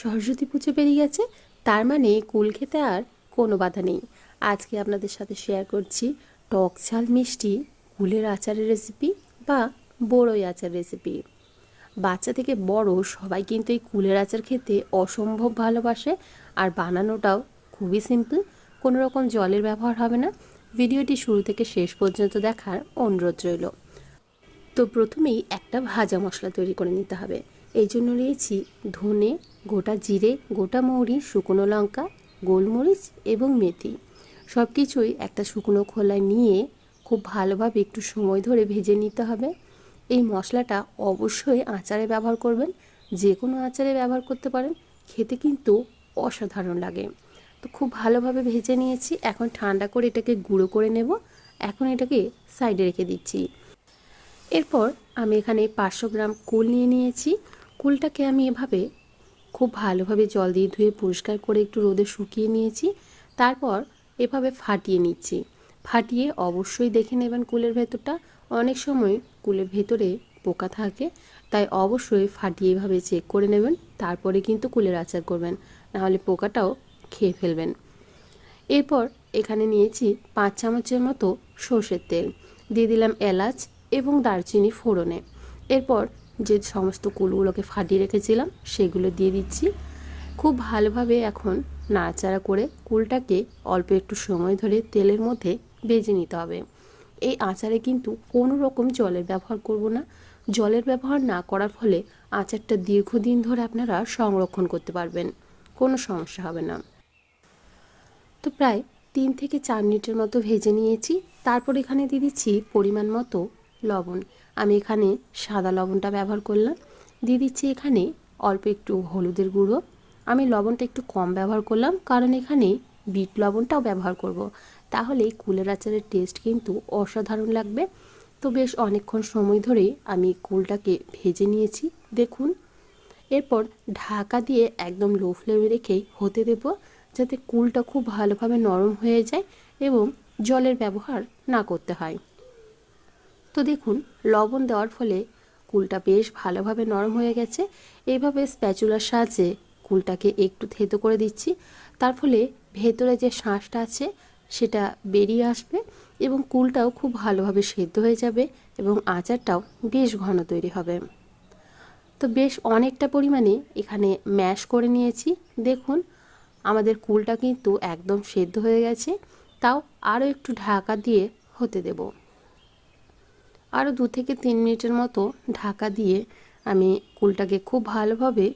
সরস্বতী পুজো পেরিয়ে গেছে, তার মানে কুল খেতে আর কোনো বাধা নেই। আজকে আপনাদের সাথে শেয়ার করছি টক ঝাল মিষ্টি, কুলের আচারের রেসিপি বা বড়ই আচার রেসিপি বাচ্চা থেকে বড় সবাই কিন্তু এই কুলের আচার খেতে অসম্ভব ভালোবাসে আর বানানোটাও খুবই সিম্পল কোনো রকম জলের ব্যবহার হবে না। ভিডিওটি শুরু থেকে শেষ পর্যন্ত দেখার অনুরোধ রইল। তো প্রথমেই একটা ভাজা মশলা তৈরি করে নিতে হবে। এই জন্য নিয়েছি ধনে গোটা জিরে, গোটা মৌরি, শুকনো লঙ্কা, গোলমরিচ এবং মেথি। সব কিছুই একটা শুকনো খোলায় নিয়ে খুব ভালোভাবে একটু সময় ধরে ভেজে নিতে হবে। এই মশলাটা অবশ্যই আচারে ব্যবহার করবেন যে কোনো আচারে ব্যবহার করতে পারেন। খেতে কিন্তু অসাধারণ লাগে। তো খুব ভালোভাবে ভেজে নিয়েছি, এখন ঠান্ডা করে এটাকে গুঁড়ো করে নেব। এখন এটাকে সাইডে রেখে দিচ্ছি। এরপর আমি এখানে পাঁচশো গ্রাম কুল নিয়ে নিয়েছি। কুলটাকে আমি এভাবে খুব ভালোভাবে জল দিয়ে ধুয়ে পরিষ্কার করে একটু রোদে শুকিয়ে নিয়েছি। তারপর এভাবে ফাটিয়ে নিচ্ছি। ফাটিয়ে অবশ্যই দেখে নেবেন কুলের ভেতরটা। অনেক সময় কুলের ভেতরে পোকা থাকে, তাই অবশ্যই ফাটিয়ে এভাবে চেক করে নেবেন। তারপরে কিন্তু কুলের আচার করবেন, নাহলে পোকাটাও খেয়ে ফেলবেন। এরপর এখানে নিয়েছি পাঁচ চামচের মতো সর্ষের তেল। দিয়ে দিলাম এলাচ এবং দারচিনি ফোড়নে। এরপর যে সমস্ত কুলগুলোকে ফাটিয়ে রেখেছিলাম, সেগুলো দিয়ে দিচ্ছি। খুব ভালোভাবে এখন নাড়াচাড়া করে কুলটাকে অল্প একটু সময় ধরে তেলের মধ্যে ভেজে নিতে হবে। এই আচারে কিন্তু কোনো রকম জলের ব্যবহার করব না। জলের ব্যবহার না করার ফলে আচারটা দীর্ঘদিন ধরে আপনারা সংরক্ষণ করতে পারবেন, কোনো সমস্যা হবে না। তো প্রায় তিন থেকে চার মিনিটের মতো ভেজে নিয়েছি। তারপর এখানে দিয়ে দিচ্ছি পরিমাণ মতো লবণ। আমি এখানে সাদা লবণটা ব্যবহার করলাম। দিয়ে দিচ্ছি এখানে অল্প একটু হলুদের গুঁড়ো। আমি লবণটা একটু কম ব্যবহার করলাম, কারণ এখানে বিট লবণটাও ব্যবহার করব। তাহলে কুলের আচারের টেস্ট কিন্তু অসাধারণ লাগবে। তো বেশ অনেকক্ষণ সময় ধরে আমি কুলটাকে ভেজে নিয়েছি, দেখুন। এরপর ঢাকা দিয়ে একদম লো ফ্লেমে রেখেই হতে দেব, যাতে কুলটা খুব ভালোভাবে নরম হয়ে যায় এবং জলের ব্যবহার না করতে হয়। তো দেখুন, লবণ দেওয়ার ফলে কুলটা বেশ ভালোভাবে নরম হয়ে গেছে। এইভাবে স্প্যাচুলার সাহায্যে কুলটাকে একটু থেতো করে দিচ্ছি। তার ফলে ভেতরে যে শাঁসটা আছে, সেটা বেরিয়ে আসবে এবং কুলটাও খুব ভালোভাবে সেদ্ধ হয়ে যাবে এবং আচারটাও বেশ ঘন তৈরি হবে। তো বেশ অনেকটা পরিমাণে এখানে ম্যাশ করে নিয়েছি। দেখুন, আমাদের কুলটা কিন্তু একদম সেদ্ধ হয়ে গেছে। তাও আরও একটু ঢাকা দিয়ে হতে দেব। আরও দু থেকে তিন মিনিটের মতো ঢাকা দিয়ে আমি কুলটাকে খুব ভালোভাবে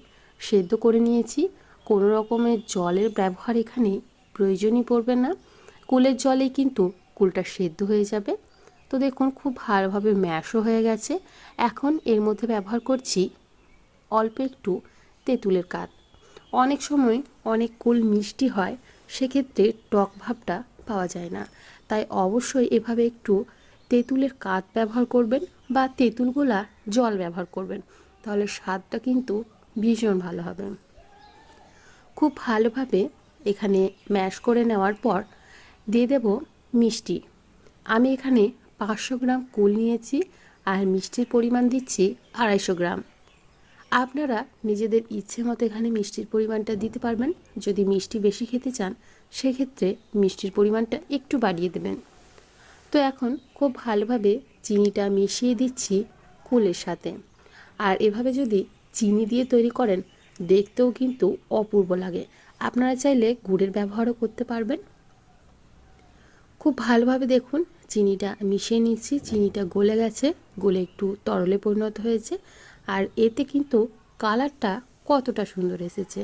সেদ্ধ করে নিয়েছি। কোনো রকমের জলের ব্যবহার এখানে প্রয়োজনই পড়বে না। কুলের জলেই কিন্তু কুলটা সেদ্ধ হয়ে যাবে। তো দেখুন, খুব ভালোভাবে ম্যাশও হয়ে গেছে। এখন এর মধ্যে ব্যবহার করছি অল্প একটু তেঁতুলের কাত। অনেক সময় অনেক কুল মিষ্টি হয়, সেক্ষেত্রে টক ভাবটা পাওয়া যায় না। তাই অবশ্যই এভাবে একটু তেঁতুলের কাত ব্যবহার করবেন বা তেঁতুলগুলা জল ব্যবহার করবেন। তাহলে স্বাদটা কিন্তু ভীষণ ভালো হবে। খুব ভালোভাবে এখানে ম্যাশ করে নেওয়ার পর দিয়ে দেব মিষ্টি। আমি এখানে পাঁচশো গ্রাম কুল নিয়েছি আর মিষ্টির পরিমাণ দিচ্ছি আড়াইশো গ্রাম। আপনারা নিজেদের ইচ্ছে মতো এখানে মিষ্টির পরিমাণটা দিতে পারবেন। যদি মিষ্টি বেশি খেতে চান, সেক্ষেত্রে মিষ্টির পরিমাণটা একটু বাড়িয়ে দেবেন। তো এখন খুব ভালোভাবে চিনিটা মিশিয়ে দিচ্ছি কুলের সাথে। আর এভাবে যদি চিনি দিয়ে তৈরি করেন, দেখতেও কিন্তু অপূর্ব লাগে। আপনারা চাইলে গুড়ের ব্যবহারও করতে পারবেন। খুব ভালোভাবে দেখুন, চিনিটা মিশিয়ে নিচ্ছি, চিনিটা গলে গেছে, গলে একটু তরলে পরিণত হয়েছে। আর এতে কিন্তু কালারটা কতটা সুন্দর এসেছে।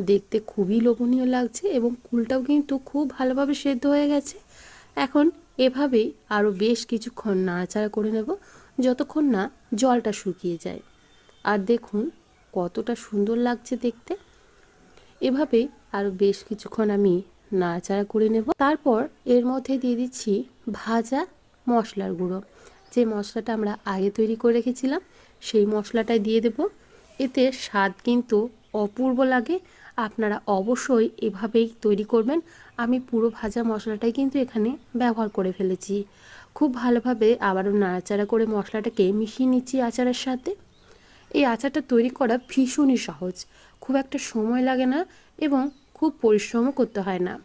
দেখতে খুবই লোভনীয় লাগছে এবং কুলটাও কিন্তু খুব ভালোভাবে সেদ্ধ হয়ে গেছে। এখন এভাবেই আরও বেশ কিছুক্ষণ নাড়াচাড়া করে নেব, যতক্ষণ না জলটা শুকিয়ে যায়। আর দেখুন, কতটা সুন্দর লাগছে দেখতে। এভাবে আরও বেশ কিছুক্ষণ আমি নাড়াচাড়া করে নেব। তারপর এর মধ্যে দিয়ে দিচ্ছি ভাজা মশলার গুঁড়ো। যে মশলাটা আমরা আগে তৈরি করে রেখেছিলাম, সেই মশলাটাই দিয়ে দেব। এতে স্বাদ কিন্তু অপূর্ব লাগে আপনারা অবশ্যই এভাবেই তৈরি করবেন। আমি পুরো ভাজা মশলাটাই কিন্তু এখানে ব্যবহার করে ফেলেছি। খুব ভালোভাবে আবারও নাড়াচাড়া করে মশলাটাকে মিশিয়ে নিচ্ছি আচারের সাথে। এই আচারটা তৈরি করা ভীষণই সহজ। খুব একটা সময় লাগে না এবং খুব পরিশ্রমও করতে হয় না।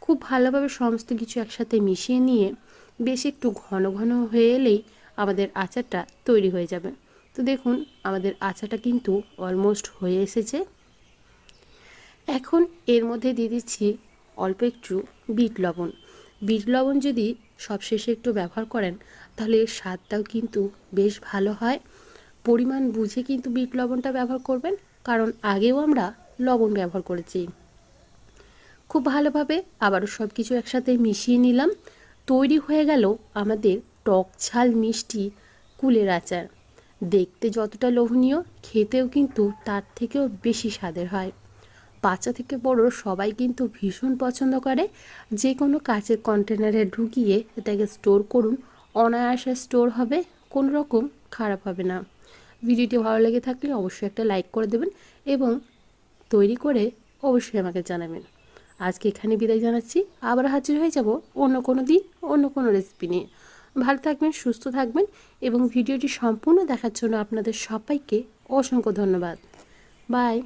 খুব ভালোভাবে সমস্ত কিছু একসাথে মিশিয়ে নিয়ে বেশ একটু ঘন ঘন হয়ে এলেই আমাদের আচারটা তৈরি হয়ে যাবে। তো দেখুন, আমাদের আচারটা কিন্তু অলমোস্ট হয়ে এসেছে। এখন এর মধ্যে দিয়ে দিচ্ছি অল্প একটু বিট লবণ। বিট লবণ যদি সবশেষে একটু ব্যবহার করেন, তাহলে এর স্বাদটাও কিন্তু বেশ ভালো হয়। পরিমাণ বুঝে কিন্তু বিট লবণটা ব্যবহার করবেন, কারণ আগেও আমরা লবণ ব্যবহার করেছি। খুব ভালোভাবে আবারও সব কিছু একসাথে মিশিয়ে নিলাম। তৈরি হয়ে গেল আমাদের টক ঝাল মিষ্টি কুলের আচার। দেখতে যতটা লোভনীয়, খেতেও কিন্তু তার থেকেও বেশি স্বাদের হয়। বাচ্চা থেকে বড় সবাই কিন্তু ভীষণ পছন্দ করে। যে কোনো কাচের কন্টেনারে ঢুকিয়ে এটাকে স্টোর করুন। অনায়াসে স্টোর হবে, কোনো রকম খারাপ হবে না। ভিডিওটি ভালো লেগে থাকলে অবশ্যই একটা লাইক করে দেবেন এবং তৈরি করে অবশ্যই আমাকে জানাবেন। আজকে এখানে বিদায় জানাচ্ছি। আবার হাজির হয়ে যাব অন্য কোনো দিন, অন্য কোনো রেসিপি নিয়ে। ভালো থাকবেন, সুস্থ থাকবেন এবং ভিডিওটি সম্পূর্ণ দেখার জন্য আপনাদের সবাইকে অসংখ্য ধন্যবাদ। বাই